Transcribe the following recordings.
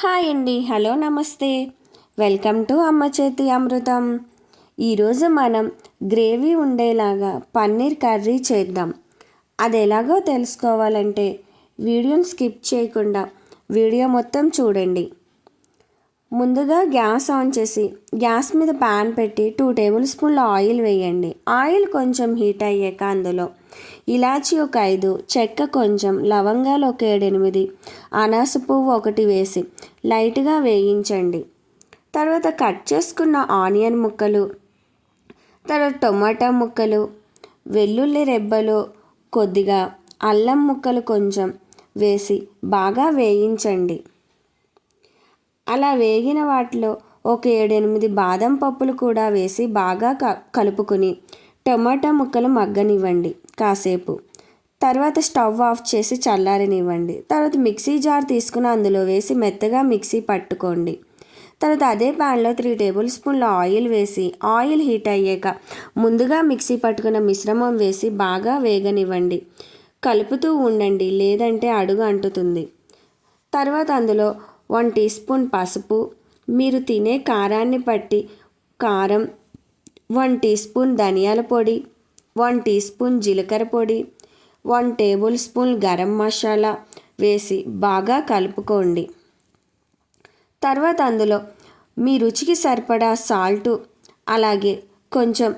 Hi అండి. Hello నమస్తే. Welcome to అమ్మ చేతి అమృతం. ఈరోజు మనం గ్రేవీ ఉండేలాగా పన్నీర్ కర్రీ చేద్దాం. అది ఎలాగో తెలుసుకోవాలంటే వీడియోని స్కిప్ చేయకుండా వీడియో మొత్తం చూడండి. ముందుగా గ్యాస్ ఆన్ చేసి గ్యాస్ మీద ప్యాన్ పెట్టి టూ టేబుల్ స్పూన్ల ఆయిల్ వేయండి. ఆయిల్ కొంచెం హీట్ అయ్యాక అందులో ఇలాచి ఒక ఐదు చెక్క కొంచెం లవంగాలు ఒక ఏడెనిమిది అనాస పువ్వు ఒకటి వేసి లైట్గా వేయించండి. తర్వాత కట్ చేసుకున్న ఆనియన్ ముక్కలు తర్వాత టొమాటో ముక్కలు వెల్లుల్లి రెబ్బలు కొద్దిగా అల్లం ముక్కలు కొంచెం వేసి బాగా వేయించండి. అలా వేగిన వాటిలో ఒక ఏడెనిమిది బాదం పప్పులు కూడా వేసి బాగా క కలుపుకొని టమాటా ముక్కలు మగ్గనివ్వండి కాసేపు. తర్వాత స్టవ్ ఆఫ్ చేసి చల్లారనివ్వండి. తర్వాత మిక్సీ జార్ తీసుకుని అందులో వేసి మెత్తగా మిక్సీ పట్టుకోండి. తర్వాత అదే ప్యాన్లో త్రీ టేబుల్ స్పూన్ల ఆయిల్ వేసి ఆయిల్ హీట్ అయ్యాక ముందుగా మిక్సీ పట్టుకున్న మిశ్రమం వేసి బాగా వేగనివ్వండి. కలుపుతూ ఉండండి లేదంటే అడుగు అంటుతుంది. తర్వాత అందులో వన్ టీ స్పూన్ పసుపు. మీరు తినే కారాన్ని బట్టి కారం వన్ టీ స్పూన్ ధనియాల పొడి వన్ టీ స్పూన్ జీలకర్ర పొడి one tablespoon garam masala వేసి బాగా కలుపుకోండి. తర్వాత అందులో మీ రుచికి సరిపడా సాల్టు అలాగే కొంచెం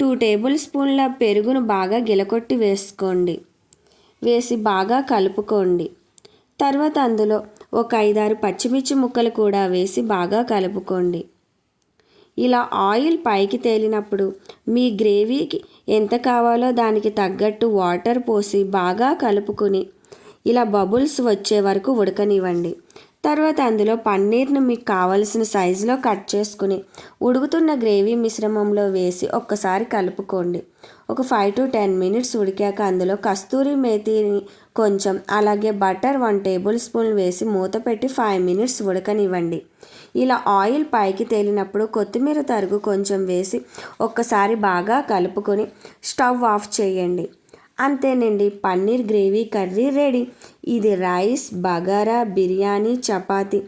టూ టేబుల్ స్పూన్ల పెరుగును బాగా గిలకొట్టి వేసుకోండి. వేసి బాగా కలుపుకోండి. తర్వాత అందులో ఒక ఐదారు పచ్చిమిర్చి ముక్కలు కూడా వేసి బాగా కలుపుకోండి. ఇలా ఆయిల్ పైకి తేలినప్పుడు మీ గ్రేవీకి ఎంత కావాలో దానికి తగ్గట్టు వాటర్ పోసి బాగా కలుపుకొని ఇలా బబుల్స్ వచ్చే వరకు ఉడకనివ్వండి. తర్వాత అందులో పన్నీర్ను మీకు కావలసిన సైజులో కట్ చేసుకుని ఉడుకుతున్న గ్రేవీ మిశ్రమంలో వేసి ఒక్కసారి కలుపుకోండి. ఒక ఫైవ్ టు టెన్ మినిట్స్ ఉడికాక అందులో కస్తూరి మేతిని కొంచెం అలాగే బటర్ వన్ టేబుల్ స్పూన్ వేసి మూత పెట్టి ఫైవ్ మినిట్స్ ఉడకనివ్వండి. ఇలా ఆయిల్ పైకి తేలినప్పుడు కొత్తిమీర తరుగు కొంచెం వేసి ఒక్కసారి బాగా కలుపుకొని స్టవ్ ఆఫ్ చేయండి. అంతేనండి పన్నీర్ గ్రేవీ కర్రీ రెడీ. ఇది రైస్ బగారా బిర్యానీ చపాతి.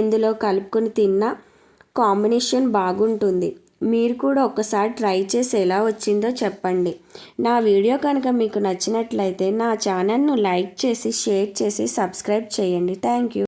ఎందులో కలుపుకొని తిన్నా కాంబినేషన్ బాగుంటుంది. మీరు కూడా ఒకసారి ట్రై చేసి ఎలా వచ్చిందో చెప్పండి. నా వీడియో కనుక మీకు నచ్చినట్లయితే నా ఛానల్ను లైక్ చేసి షేర్ చేసి సబ్స్క్రైబ్ చేయండి. Thank you.